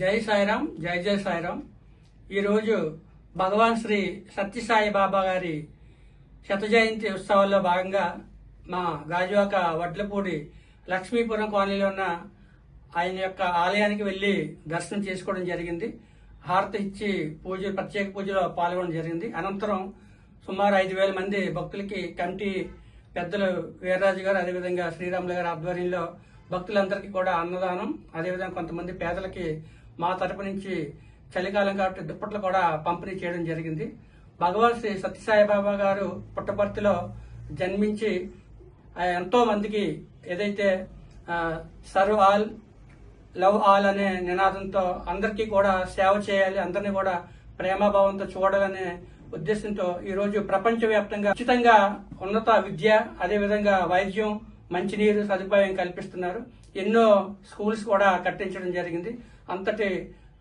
జై సాయిరామ్ జై జై సాయిరామ్ ఈరోజు భగవాన్ శ్రీ సత్యసాయి బాబా గారి శత జయంతి ఉత్సవాల్లో భాగంగా మా గాజువాక వడ్లపూడి లక్ష్మీపురం కాలనీలో ఉన్న ఆయన యొక్క ఆలయానికి వెళ్ళి దర్శనం చేసుకోవడం జరిగింది. హారతి ఇచ్చి పూజ ప్రత్యేక పూజలో పాల్గొనడం జరిగింది. అనంతరం సుమారు ఐదు వేల మంది భక్తులకి కమిటీ పెద్దలు వీరరాజు గారు అదేవిధంగా శ్రీరాములు గారి ఆధ్వర్యంలో భక్తులందరికీ కూడా అన్నదానం. అదేవిధంగా కొంతమంది పేదలకి మా తరపు నుంచి చలికాలం కాబట్టి దుప్పట్లు కూడా పంపిణీ చేయడం జరిగింది. భగవాన్ శ్రీ సత్యసాయిబాబా గారు పుట్టపర్తిలో జన్మించి ఎంతో మందికి ఏదైతే సర్వ్ ఆల్ లవ్ ఆల్ అనే నినాదంతో అందరికీ కూడా సేవ చేయాలి అందరినీ కూడా ప్రేమభావంతో చూడాలనే ఉద్దేశంతో ఈరోజు ప్రపంచవ్యాప్తంగా ఉచితంగా ఉన్నత విద్య అదేవిధంగా వైద్యం మంచినీరు సదుపాయం కల్పిస్తున్నారు. ఎన్నో స్కూల్స్ కూడా కట్టించడం జరిగింది. అంతటి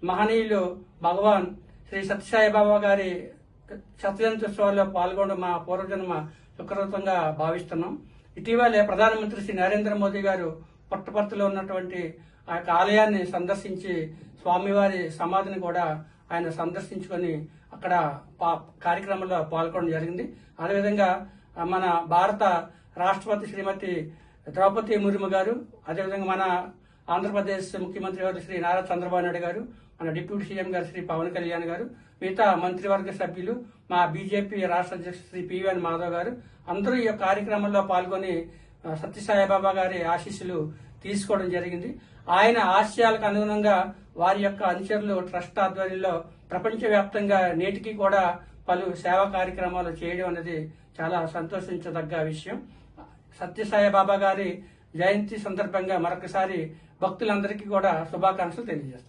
మహనీయులు భగవాన్ శ్రీ సత్యసాయి బాబా గారి శతజయంత్యోత్సవాల్లో పాల్గొనడం మా పూర్వజన్మ సుకృతంగా భావిస్తున్నాం. ఇటీవలే ప్రధానమంత్రి శ్రీ నరేంద్ర మోదీ గారు పుట్టపర్తిలో ఉన్నటువంటి ఆ యొక్క ఆలయాన్ని సందర్శించి స్వామివారి సమాధిని కూడా ఆయన సందర్శించుకొని అక్కడ పా- కార్యక్రమంలో పాల్గొనడం జరిగింది. అదేవిధంగా మన భారత రాష్ట్రపతి శ్రీమతి ద్రౌపది ముర్ము గారు అదేవిధంగా మన ఆంధ్రప్రదేశ్ ముఖ్యమంత్రి గారు శ్రీ నారా చంద్రబాబు నాయుడు గారు మన డిప్యూటీ సీఎం గారు శ్రీ పవన్ కళ్యాణ్ గారు మిగతా మంత్రివర్గ సభ్యులు మా బీజేపీ రాష్ట్ర అధ్యక్షుడు శ్రీ పివిఎన్ మాధవ్ గారు అందరూ ఈ యొక్క కార్యక్రమంలో పాల్గొని సత్యసాయిబాబా బాబా గారి ఆశీస్సులు తీసుకోవడం జరిగింది. ఆయన ఆశయాలకు అనుగుణంగా వారి యొక్క అనుచరులు ట్రస్ట్ ఆధ్వర్యంలో ప్రపంచవ్యాప్తంగా నేటికి కూడా పలు సేవా కార్యక్రమాలు చేయడం అనేది చాలా సంతోషించదగ్గ విషయం. సత్యసాయి బాబా గారి జయంతి సందర్భంగా మరొకసారి భక్తులందరికీ కూడా శుభాకాంక్షలు తెలియజేస్తాం.